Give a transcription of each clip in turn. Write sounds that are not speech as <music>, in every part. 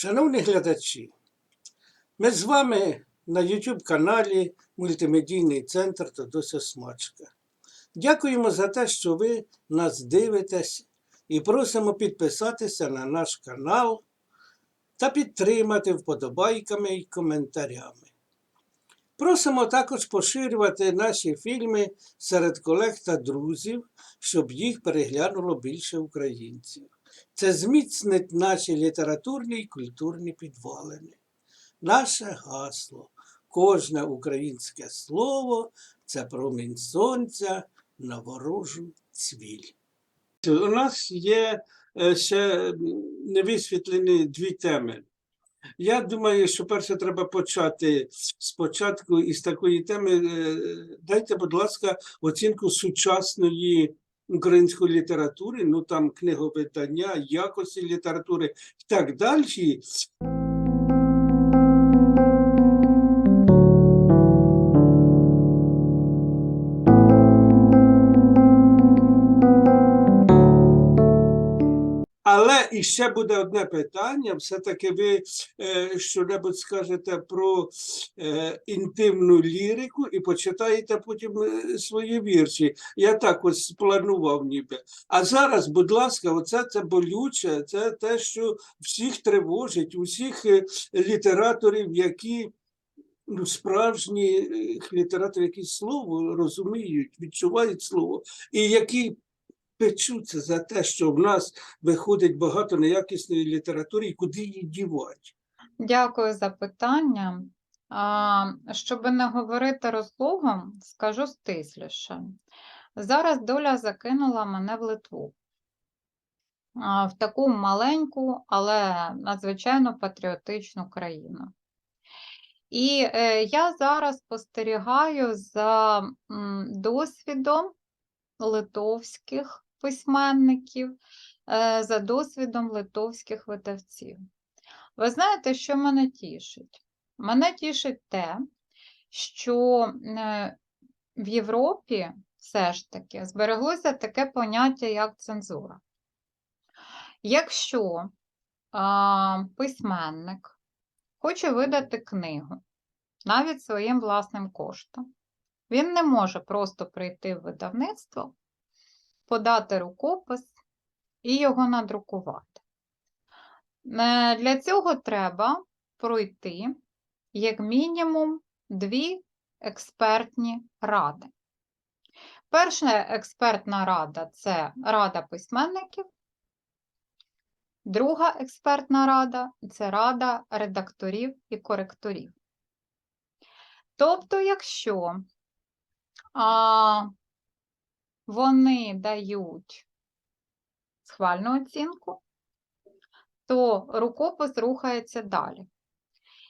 Шановні глядачі, ми з вами на YouTube каналі Мультимедійний центр Тодося Смачка. Дякуємо за те, що ви нас дивитесь і просимо підписатися на наш канал та підтримати вподобайками і коментарями. Просимо також поширювати наші фільми серед колег та друзів, щоб їх переглянуло більше українців. Це зміцнить наші літературні і культурні підвалини. Наше гасло. Кожне українське слово це промінь сонця на ворожу цвіль. У нас є е, ще невисвітлені дві теми. Я думаю, що перше треба почати спочатку із такої теми. Е, Дайте, будь ласка, оцінку сучасної української літератури, ну там книговидання, якості літератури і так далі. Але і ще буде одне питання. Все-таки ви е, що-небудь скажете про е, інтимну лірику і почитаєте потім е, свої вірші. Я так ось планував ніби. А зараз, будь ласка, оце це болюче, це те, що всіх тривожить, усіх е, літераторів, які ну, справжні е, літератори, які слово розуміють, відчувають слово, і які печуться за те, що в нас виходить багато неякісної літератури, і куди її дівати. Дякую за питання. А, Щоб не говорити розлогом, скажу стисліше. Зараз доля закинула мене в Литву, а, в таку маленьку, але надзвичайно патріотичну країну. І е, я зараз спостерігаю за м, досвідом литовських письменників, е, за досвідом литовських видавців. Ви знаєте, що мене тішить? Мене тішить те, що е, в Європі все ж таки збереглося таке поняття, як цензура. Якщо а, письменник хоче видати книгу навіть своїм власним коштом, він не може просто прийти в видавництво, подати рукопис і його надрукувати. Е, Для цього треба пройти як мінімум дві експертні ради. Перша експертна рада це рада письменників, друга експертна рада це рада редакторів і коректорів. Тобто, якщо а, вони дають схвальну оцінку, то рукопис рухається далі.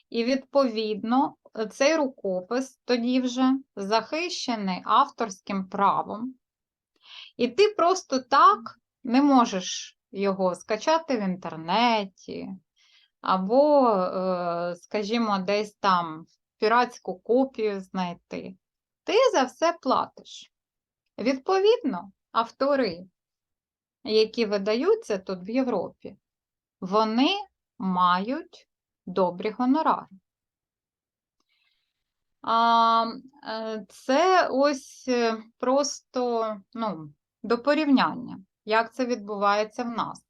І, відповідно, цей рукопис тоді вже захищений авторським правом, і ти просто так не можеш його скачати в інтернеті, або, е, скажімо, десь там піратську копію знайти. Ти за все платиш. Відповідно, автори, які видаються тут в Європі, вони мають добрі гонорари. А, е, Це ось е, просто ну, до порівняння, як це відбувається в нас.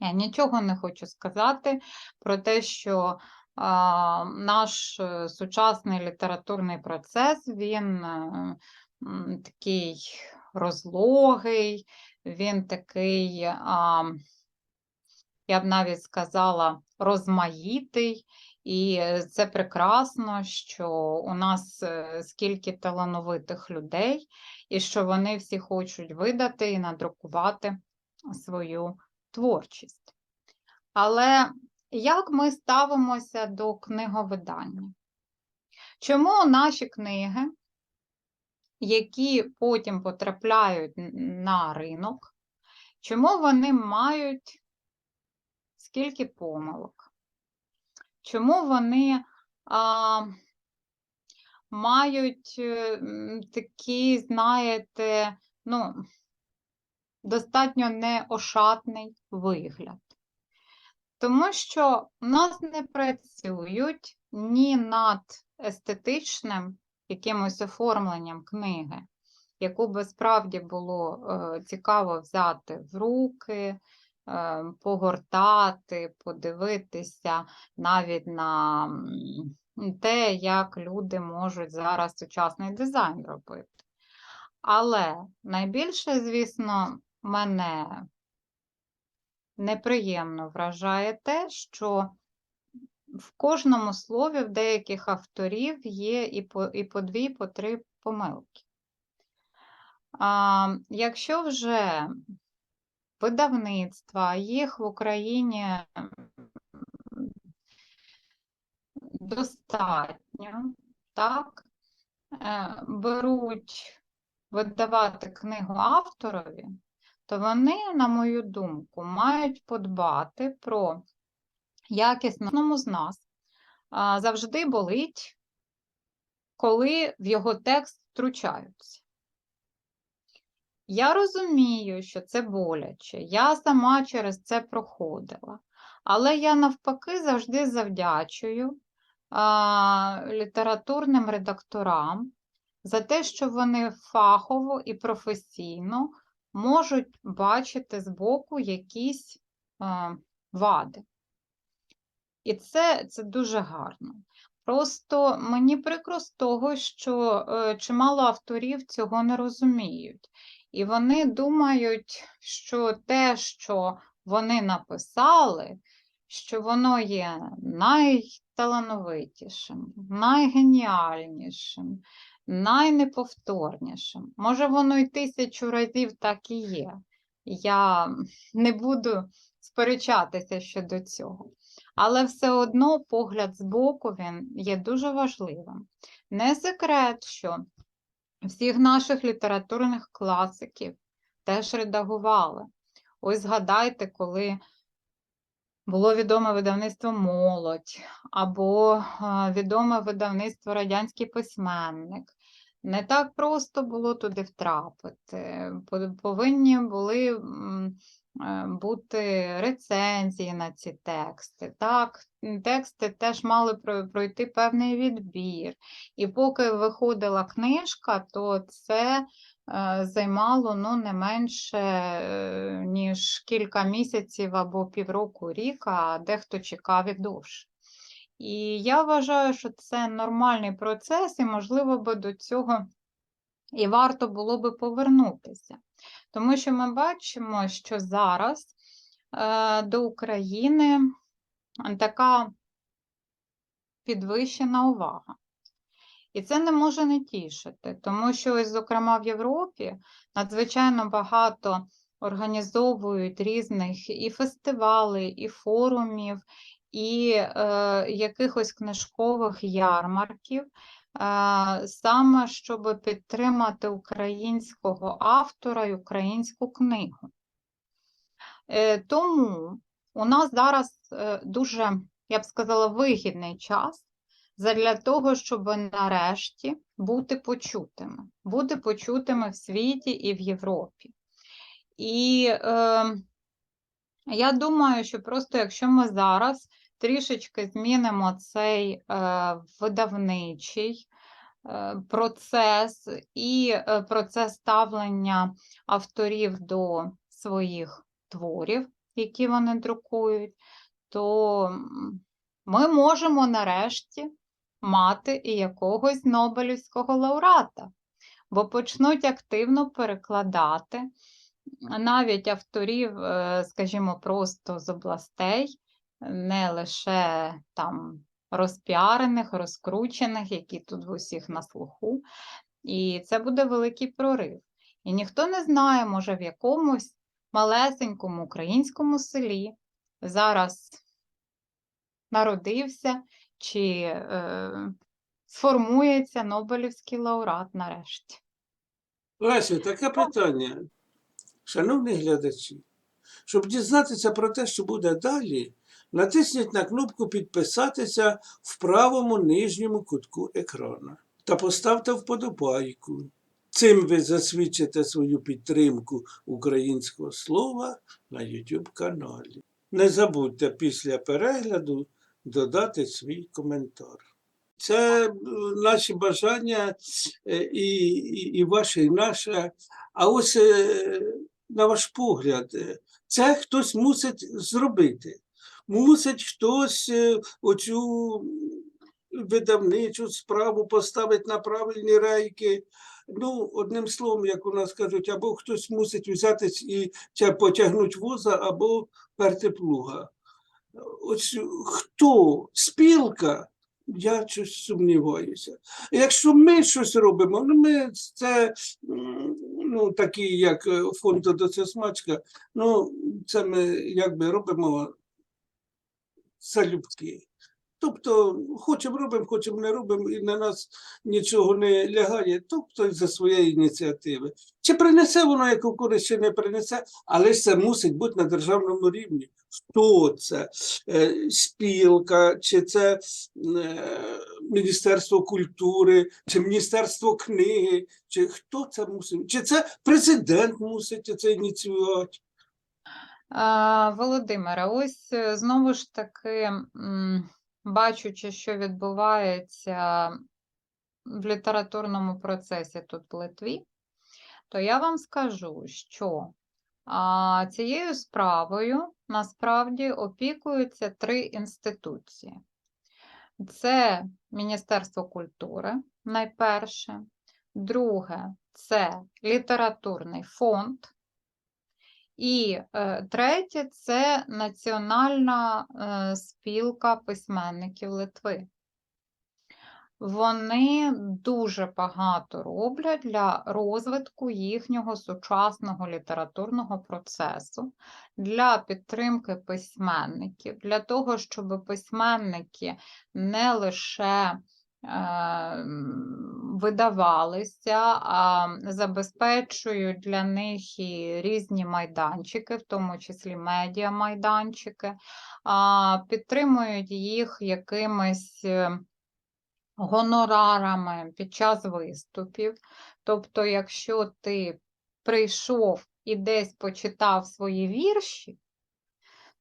Я нічого не хочу сказати про те, що а, наш е, сучасний літературний процес, він такий розлогий, він такий, я б навіть сказала, розмаїтий. І це прекрасно, що у нас е, скільки талановитих людей, і що вони всі хочуть видати і надрукувати свою творчість. Але як ми ставимося до книговидання? Чому наші книги, які потім потрапляють на ринок, чому вони мають скільки помилок? Чому вони а, мають е, такий, знаєте, ну, достатньо неошатний вигляд? Тому що у нас не працюють ні над естетичним якимось оформленням книги, яку би справді було е, цікаво взяти в руки, е, погортати, подивитися навіть на те, як люди можуть зараз сучасний дизайн робити. Але найбільше, звісно, мене неприємно вражає те, що в кожному слові в деяких авторів є і по, і по дві, і по три помилки. А, якщо вже видавництва, їх в Україні достатньо, так, е, беруть видавати книгу авторові, то вони, на мою думку, мають подбати про одному з нас. Завжди болить, коли в його текст втручаються. Я розумію, що це боляче, я сама через це проходила, але я навпаки завжди завдячую а, літературним редакторам за те, що вони фахово і професійно можуть бачити збоку якісь а, вади. І це, це дуже гарно. Просто мені прикро з того, що е, чимало авторів цього не розуміють. І вони думають, що те, що вони написали, що воно є найталановитішим, найгеніальнішим, найнеповторнішим. Може, воно й тисячу разів так і є. Я не буду сперечатися щодо цього. Але все одно погляд збоку він є дуже важливим. Не секрет, що всіх наших літературних класиків теж редагували. Ось згадайте, коли було відоме видавництво Молодь або відоме видавництво Радянський письменник. Не так просто було туди втрапити. По- Повинні були е, бути рецензії на ці тексти. Так, тексти теж мали пройти певний відбір. І поки виходила книжка, то це е, займало ну, не менше, е, ніж кілька місяців або півроку рік, а дехто чекав і довше. І я вважаю, що це нормальний процес, і, можливо, би до цього і варто було би повернутися. Тому що ми бачимо, що зараз е, до України така підвищена увага. І це не може не тішити, тому що, ось, зокрема, в Європі надзвичайно багато організовують різних і фестивалей, і форумів, і е, якихось книжкових ярмарків, е, саме щоб підтримати українського автора і українську книгу. Е, тому у нас зараз е, дуже, я б сказала, вигідний час задля того, щоб нарешті бути почутими, бути почутими в світі і в Європі. І е, я думаю, що просто якщо ми зараз трішечки змінимо цей е, видавничий е, процес і е, процес ставлення авторів до своїх творів, які вони друкують, то ми можемо нарешті мати і якогось Нобелівського лауреата, бо почнуть активно перекладати навіть авторів, е, скажімо, просто з областей, не лише там розпіарених, розкручених, які тут в усіх на слуху. І це буде великий прорив. І ніхто не знає, може, в якомусь малесенькому українському селі зараз народився чи е, сформується Нобелівський лауреат нарешті. Лесю, таке питання. Шановні глядачі, щоб дізнатися про те, що буде далі, натисніть на кнопку Підписатися в правому нижньому кутку екрану та поставте вподобайку. Цим ви засвідчите свою підтримку українського слова на YouTube каналі. Не забудьте після перегляду додати свій коментар. Це е, наші бажання е, і, і, і ваше, і наше. А ось е, на ваш погляд, е, це хтось мусить зробити. Мусить хтось е, оцю видавничу справу поставити на правильні рейки. Ну, одним словом, як у нас кажуть, або хтось мусить взятись і тя- потягнуть воза, або перти плуга. Ось хто спілка, я щось сумніваюся. Якщо ми щось робимо, ну ми це ну, такі, як е, фонд «Додоця смачка, ну це ми якби робимо залюбки. Тобто, хочемо робимо, хочемо не робимо, і на нас нічого не лягає, тобто за своєї ініціативи. Чи принесе воно яку користь, чи не принесе, але ж це мусить бути на державному рівні. Хто це? Е, Спілка, чи це е, Міністерство культури, чи Міністерство книги, чи хто це мусить? Чи це президент мусить це ініціювати? А, Володимире, ось е, знову ж таки, бачучи, що відбувається в літературному процесі тут в Литві, то я вам скажу, що цією справою насправді опікуються три інституції. Це Міністерство культури, найперше. Друге це літературний фонд. І е, третє це Національна е, спілка письменників Литви. Вони дуже багато роблять для розвитку їхнього сучасного літературного процесу, для підтримки письменників, для того, щоб письменники не лише е, видавалися, а забезпечують для них і різні майданчики, в тому числі медіамайданчики, підтримують їх якимись гонорарами під час виступів. Тобто, якщо ти прийшов і десь почитав свої вірші,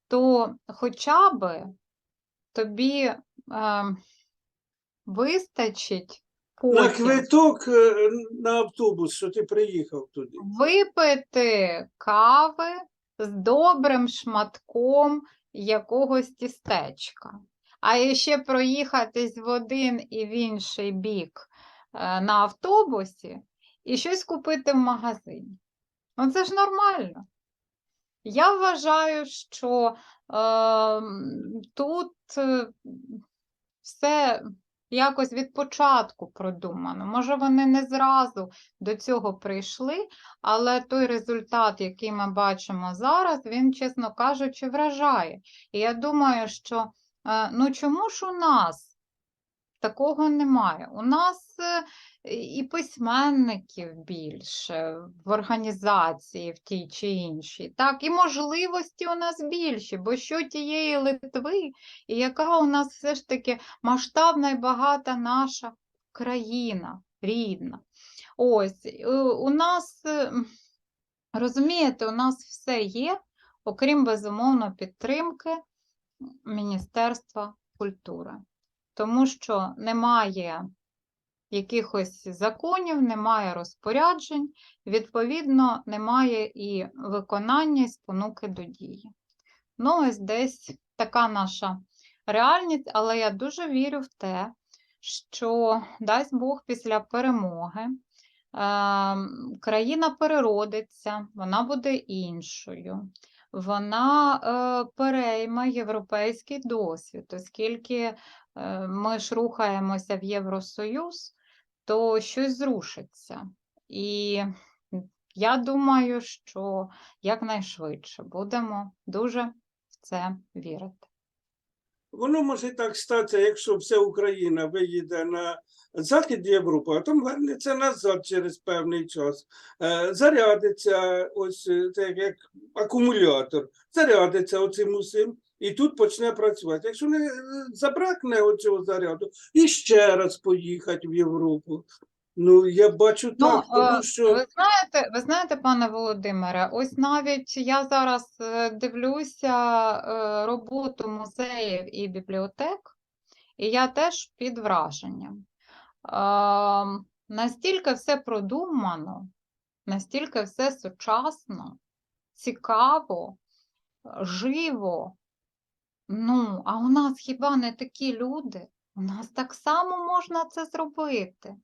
то хоча б тобі е, вистачить На квиток е, на автобус, що ти приїхав туди. випити кави з добрим шматком якогось тістечка. А ще проїхатись в один і в інший бік е, на автобусі і щось купити в магазині. Ну це ж нормально. Я вважаю, що е, тут е, все якось від початку продумано. Може, вони не зразу до цього прийшли, але той результат, який ми бачимо зараз, він, чесно кажучи, вражає. І я думаю, що ну чому ж у нас такого немає? У нас е, і письменників більше в організації в тій чи іншій, так, і можливості у нас більші, бо що тієї Литви, і яка у нас все ж таки масштабна і багата наша країна рідна. Ось, у нас, е, розумієте, у нас все є, окрім безумовно підтримки Міністерства культури, тому що немає якихось законів, немає розпоряджень, відповідно, немає і виконання, і спонуки до дії. Ну, ось десь така наша реальність, але я дуже вірю в те, що дасть Бог після перемоги. ем, Країна переродиться, вона буде іншою. Вона е, перейме європейський досвід, оскільки е, ми ж рухаємося в Євросоюз, то щось зрушиться. І я думаю, що якнайшвидше будемо дуже в це вірити. Воно може так статися, якщо вся Україна виїде на захід Європи, а там вернеться назад через певний час. Е, Зарядиться ось е, це як акумулятор, зарядиться оцим усім і тут почне працювати. Якщо не е, забракне оцього заряду, і ще раз поїхати в Європу. Ну, я бачу Ну, тому е, що ви знаєте, ви знаєте, пане Володимире, ось навіть я зараз е, дивлюся е, роботу музеїв і бібліотек, і я теж під враженням. Настільки все продумано, настільки все сучасно, цікаво, живо. Ну, а у нас хіба не такі люди? У нас так само можна це зробити.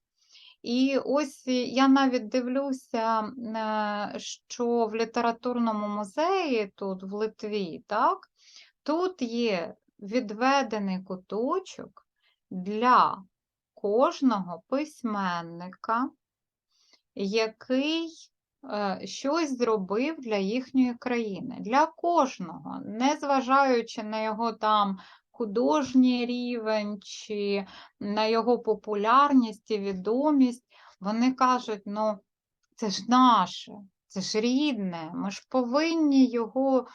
І ось я навіть дивлюся, е, що в літературному музеї тут в Литві, так, тут є відведений куточок для кожного письменника, який е, щось зробив для їхньої країни. Для кожного, незважаючи на його там художній рівень чи на його популярність і відомість, вони кажуть, ну, це ж наше, це ж рідне, ми ж повинні його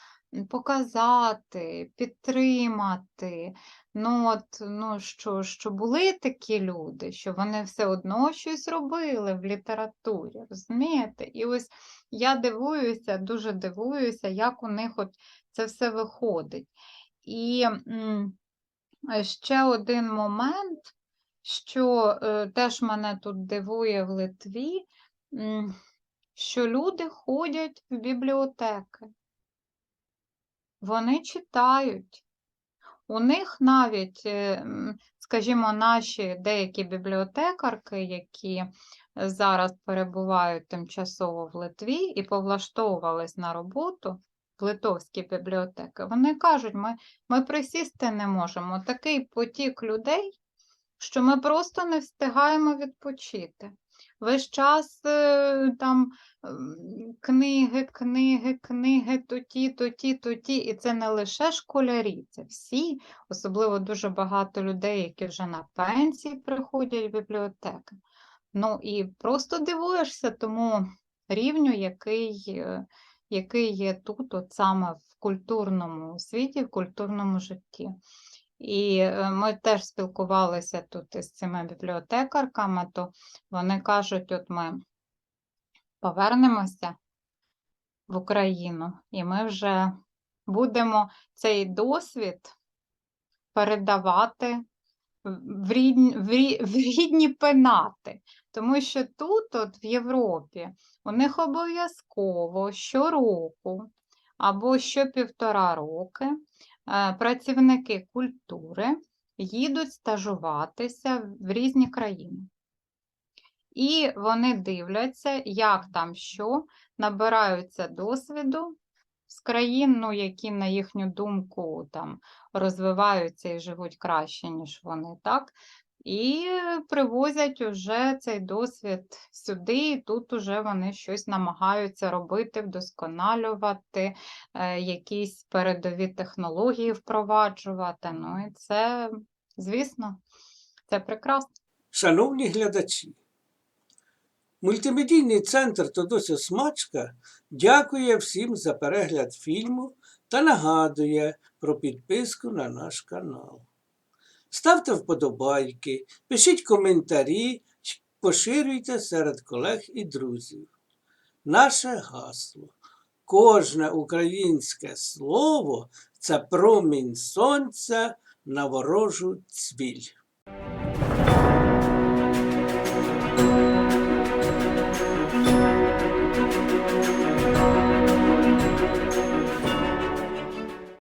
показати, підтримати. Ну, от, ну, що, що були такі люди, що вони все одно щось робили в літературі, розумієте? І ось я дивуюся, дуже дивуюся, як у них от це все виходить. І е, ще один момент, що е, теж мене тут дивує в Литві, що люди ходять в бібліотеки. Вони читають. У них навіть, е, скажімо, наші деякі бібліотекарки, які зараз перебувають тимчасово в Литві і повлаштовувались на роботу литовські бібліотеки, вони кажуть, ми, ми присісти не можемо. Такий потік людей, що ми просто не встигаємо відпочити. Весь час е, там книги, книги, книги, то ті, то. І це не лише школярі, це всі, особливо дуже багато людей, які вже на пенсії приходять в бібліотеки. Ну і просто дивуєшся тому рівню, який, е, який є тут, от саме в культурному світі, в культурному житті. І е, ми теж спілкувалися тут із цими бібліотекарками, то вони кажуть, от ми повернемося в Україну, і ми вже будемо цей досвід передавати в- рідні, в рі- <laughs> в рідні пенати. Тому що тут, от в Європі, у них обов'язково щороку або щопівтора роки е, працівники культури їдуть стажуватися в різні країни. І вони дивляться, як там що, набираються досвіду з країн, ну, які, на їхню думку, там розвиваються і живуть краще, ніж вони, так? І привозять уже цей досвід сюди, і тут уже вони щось намагаються робити, вдосконалювати, е, якісь передові технології впроваджувати. Ну і це, звісно, це прекрасно. Шановні глядачі, мультимедійний центр Тодося Смачка дякує всім за перегляд фільму та нагадує про підписку на наш канал. Ставте вподобайки, пишіть коментарі, поширюйте серед колег і друзів. Наше гасло. Кожне українське слово це промінь сонця на ворожу цвіль.